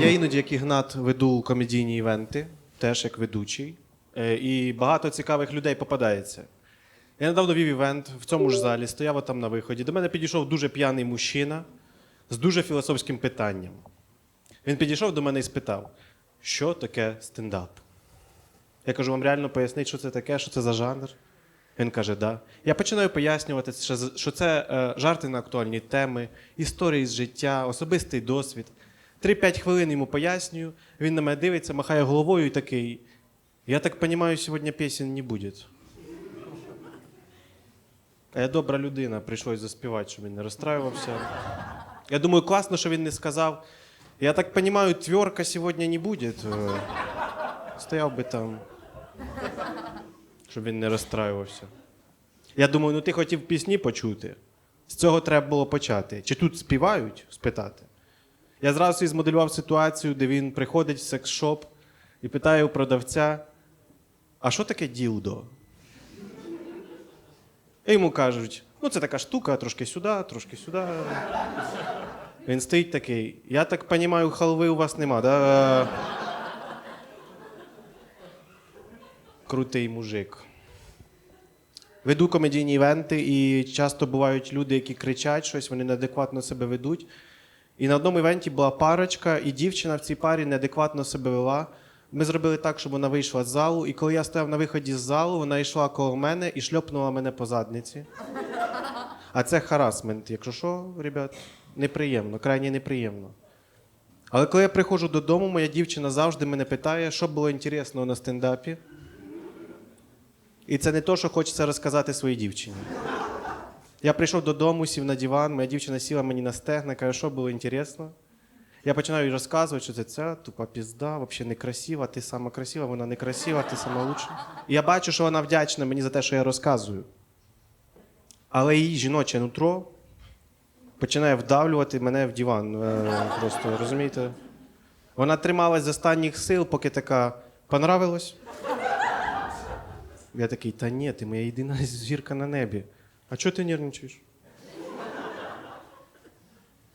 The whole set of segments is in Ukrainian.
Я іноді, як Ігнат, веду комедійні івенти, теж як ведучий. Е, І багато цікавих людей попадається. Я недавно вів івент в цьому ж залі, стояв там на виході. До мене підійшов дуже п'яний мужчина з дуже філософським питанням. Він підійшов до мене і спитав, що таке стендап? Я кажу, вам реально пояснить, що це таке, що це за жанр? Він каже, да. Я починаю пояснювати, що це е, жарти на актуальні теми, історії з життя, особистий досвід. 3-5 хвилин йому пояснюю, він на мене дивиться, махає головою і такий. Я так розумію, сьогодні пісень не буде. А я добра людина, прийшлось заспівати, щоб він не розстраювався. Я думаю, класно, що він не сказав. Я так розумію, тверка сьогодні не буде. Стояв би там, щоб він не розстраювався. Я думаю, ну ти хотів пісні почути. З цього треба було почати. Чи тут співають? спитати. Я зразу собі змоделював ситуацію, де він приходить в секс-шоп і питає у продавця: а що таке ділдо? І йому кажуть: ну це така штука, трошки сюди, трошки сюди. Він стоїть такий. Я так розумію, халви у вас нема, да? Крутий мужик. Веду комедійні івенти, і часто бувають люди, які кричать щось, вони неадекватно себе ведуть. І на одному івенті була парочка, і дівчина в цій парі неадекватно себе вела. Ми зробили так, щоб вона вийшла з залу, і коли я стояв на виході з залу, вона йшла коло мене і шльопнула мене по задниці. А це харасмент, якщо що, ребят, неприємно, крайне неприємно. Але коли я приходжу додому, моя дівчина завжди мене питає, що було інтересного на стендапі. І це не то, що хочеться розказати своїй дівчині. Я прийшов додому, сів на диван, моя дівчина сіла мені на стегна, каже, що було інтересно. Я починаю їй розказувати, що це ця тупа пізда, взагалі некрасива, ти сама красива, вона некрасива, ти сама лучша. І я бачу, що вона вдячна мені за те, що я розказую. Але її жіноче нутро починає вдавлювати мене в диван. Е, Просто розумієте? Вона трималась з останніх сил, поки така понравилось. Я такий, та ні, ти моя єдина зірка на небі. А чого ти нервничаєш?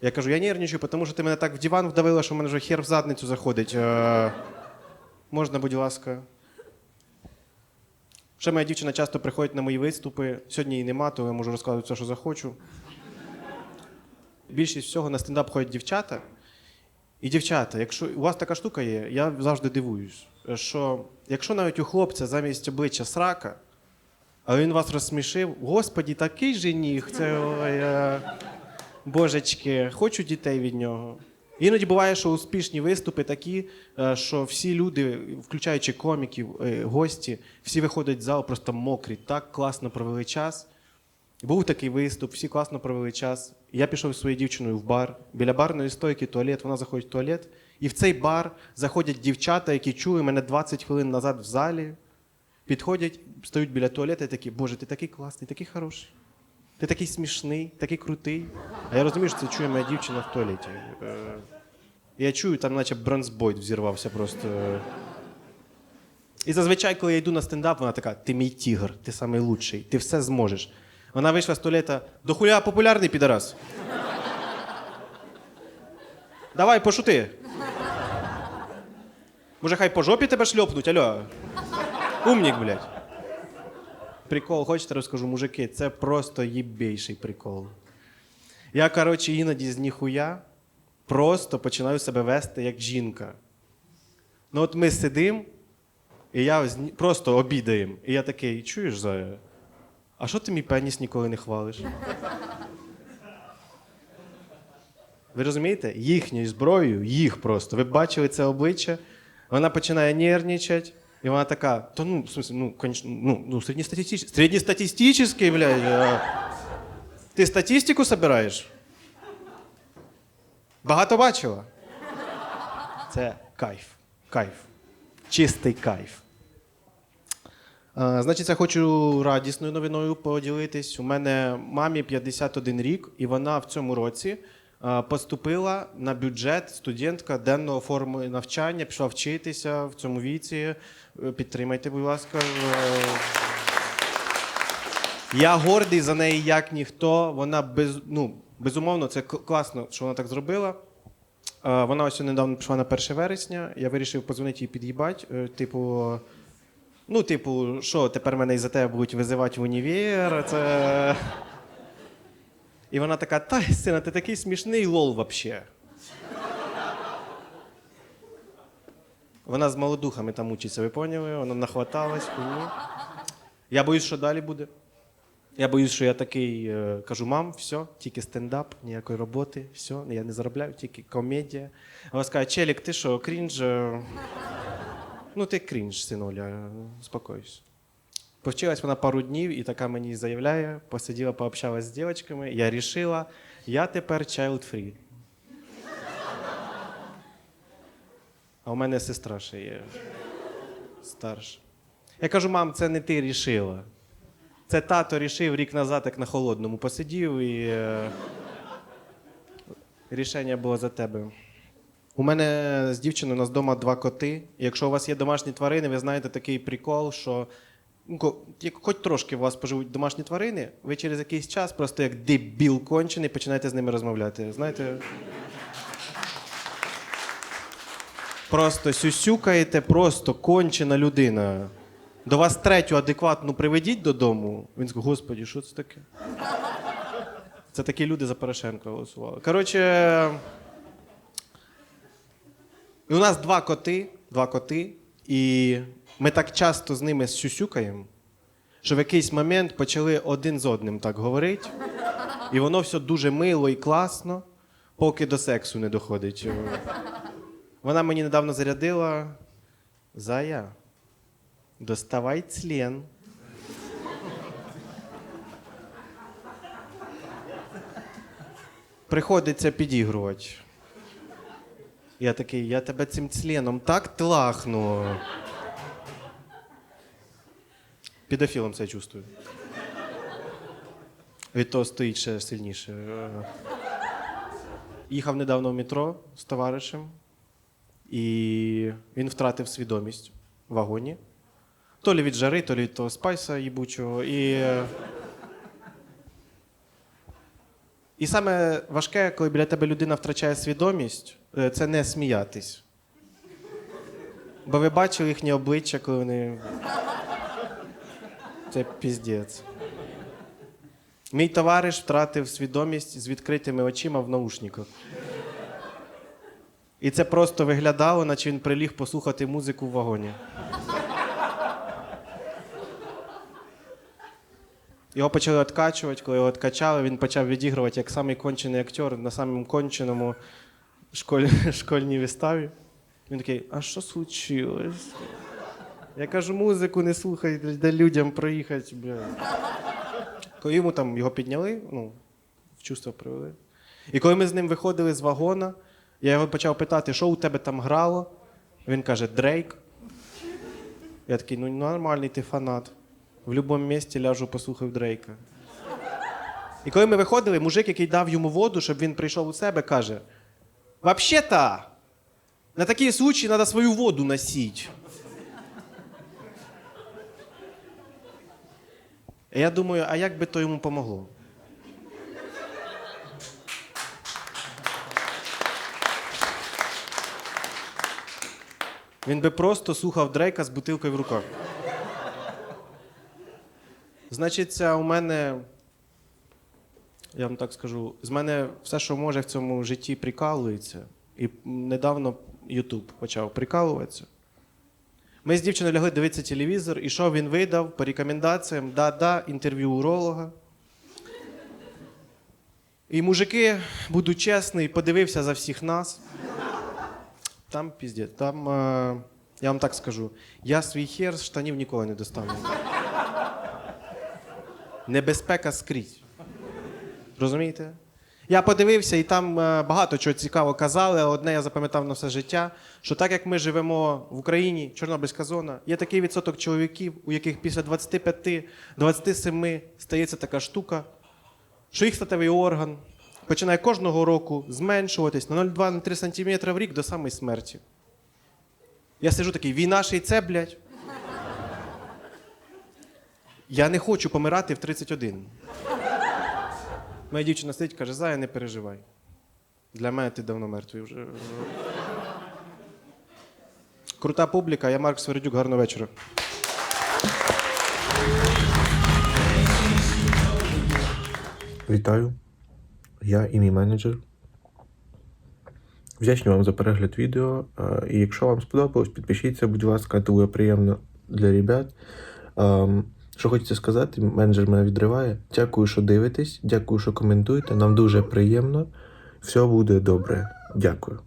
Я кажу, я нервничаю, тому що ти мене так в диван вдавила, що в мене вже хер в задницю заходить. Е, можна, будь ласка. Ще моя дівчина часто приходить на мої виступи. Сьогодні її нема, то я можу розказувати все, що захочу. Більшість всього на стендап ходять дівчата. І дівчата, якщо у вас така штука є, я завжди дивуюсь, що якщо навіть у хлопця замість обличчя срака, але він вас розсмішив, господі, такий жених, це ой, е, божечки, хочу дітей від нього. Іноді буває, що успішні виступи такі, е, що всі люди, включаючи коміків, е, гості, всі виходять з залу просто мокрі, так класно провели час. Був такий виступ, всі класно провели час. Я пішов зі своєю дівчиною в бар. Біля барної стойки туалет, вона заходить в туалет. І в цей бар заходять дівчата, які чули мене 20 хвилин назад в залі. Підходять, стають біля туалету і такі, Боже, ти такий класний, такий хороший. Ти такий смішний, такий крутий. А я розумію, що це чує моя дівчина в туалеті. Е, Я чую, там наче бронзбойт взірвався просто. І зазвичай, коли я йду на стендап, вона така: ти мій тігр, ти лучший, ти все зможеш. Вона вийшла з туалета, до хуя популярний підарас. Давай, пошути. Може, хай по жопі тебе шльопнуть, алло. Умнік, блядь. Прикол, хочете розкажу, мужики, це просто їбейший прикол. Я, коротше, іноді з ніхуя просто починаю себе вести як жінка. Ну, от ми сидимо, і я просто обідаємо. І я такий, чуєш, Зоя? А що ти мій пеніс ніколи не хвалиш? Ви розумієте? Їхньою зброєю, їх просто. Ви бачили це обличчя, вона починає нервничати, і вона така, то ну, в смысле, ну, конечно, ну, ну середньостатистичний, середньостатистичний, блядь. а. Ти статистику собираєш? Багато бачила? Це кайф. Кайф. Чистий кайф. А, Значить, я хочу радісною новиною поділитись. У мене мамі 51 рік, і вона в цьому році поступила на бюджет студентка денного форми навчання, пішла вчитися в цьому віці. Е, Підтримайте, будь ласка. Е, Я гордий за неї як ніхто. Вона без, ну, безумовно, це класно, що вона так зробила. Е, Вона ось недавно пішла на 1 вересня. Я вирішив позвонити їй під'їбати. Е, Типу, ну, типу, що тепер мене із-за тебе будуть визивати в універ. Це... І вона така: та, сина, ти такий смішний лол вообще. Вона з молодухами там учиться, ви поняли? Вона нахваталась. хуйні. Я боюсь, що далі буде. Я боюсь, що я такий е, кажу, мам, все, тільки стендап, ніякої роботи, все, я не заробляю, тільки комедія. Вона скаже, Челік, ти що, крінж? Е?» Ну, ти крінж, синуля, успокойся. Повчилась вона пару днів і така мені заявляє, посиділа, пообщалась з дівчатками. Я рішила, я тепер child free. А у мене сестра ще є старша. Я кажу, мам, це не ти рішила. Це тато рішив рік назад, як на холодному посидів, і е, рішення було за тебе. У мене з дівчиною у нас вдома два коти. І якщо у вас є домашні тварини, ви знаєте такий прикол, що ну, хоч трошки у вас поживуть домашні тварини, ви через якийсь час просто як дебіл кончений починаєте з ними розмовляти. Знаєте? Просто сюсюкаєте, просто кончена людина. До вас третю адекватну приведіть додому. Він скаже, господі, що це таке? Це такі люди за Порошенка голосували. Коротше. І у нас два коти, два коти, і ми так часто з ними сюсюкаємо, що в якийсь момент почали один з одним так говорити. І воно все дуже мило і класно, поки до сексу не доходить. Вона мені недавно зарядила. Зая, доставай член. Приходиться підігрувати. Я такий, я тебе цим членом так тлахну. Підофілом себе чувствую. Від того стоїть ще сильніше. Їхав недавно в метро з товаришем, і він втратив свідомість в вагоні. То лі від жари, то лі від того спайса їбучого. І, і саме важке, коли біля тебе людина втрачає свідомість, це не сміятись. Бо ви бачили їхні обличчя, коли вони. Це піздець. Мій товариш втратив свідомість з відкритими очима в наушниках. І це просто виглядало, наче він приліг послухати музику в вагоні. Його почали відкачувати, коли його відкачали, він почав відігрувати як самий кончений актер на самому конченому школь... школьній виставі. Він такий, а що случилось? Я кажу, музику не слухай, де людям проїхати, бля. Коли йому там його підняли, ну, в чувство привели. І коли ми з ним виходили з вагона, я його почав питати, що у тебе там грало. Він каже, Дрейк. Я такий, ну нормальний ти фанат. В будь-якому місці ляжу, послухав Дрейка. І коли ми виходили, мужик, який дав йому воду, щоб він прийшов у себе, каже: Вообще-то, на такі случаї треба свою воду носити. І я думаю, а як би то йому помогло? Він би просто слухав Дрейка з бутилкою в руках. Значить, у мене, я вам так скажу, з мене все, що може в цьому житті, прикалується. І недавно Ютуб почав прикалуватися. Ми з дівчиною лягли дивитися телевізор, і що він видав по рекомендаціям? Да-да, інтерв'ю уролога. І мужики, буду чесний, подивився за всіх нас. Там піздець, там, е, я вам так скажу, я свій хер з штанів ніколи не достану. Небезпека скрізь. Розумієте? Я подивився, і там е, багато чого цікаво казали. Одне я запам'ятав на все життя: що так як ми живемо в Україні, Чорнобильська зона, є такий відсоток чоловіків, у яких після 25-27 стається така штука, що їх статевий орган починає кожного року зменшуватись на 0,2-3 см в рік до самої смерті. Я сижу такий, війна ще й це, блядь. Я не хочу помирати в 31. Моя дівчина сидить, каже, Зая, не переживай. Для мене ти давно мертвий вже. Крута публіка, я Марк Свердюк, гарного вечора. Вітаю, я і мій менеджер. Вдячний вам за перегляд відео. І якщо вам сподобалось, підпишіться, будь ласка, це буде приємно для ребят. Що хочеться сказати, менеджер мене відриває. Дякую, що дивитесь, дякую, що коментуєте. Нам дуже приємно. Все буде добре. Дякую.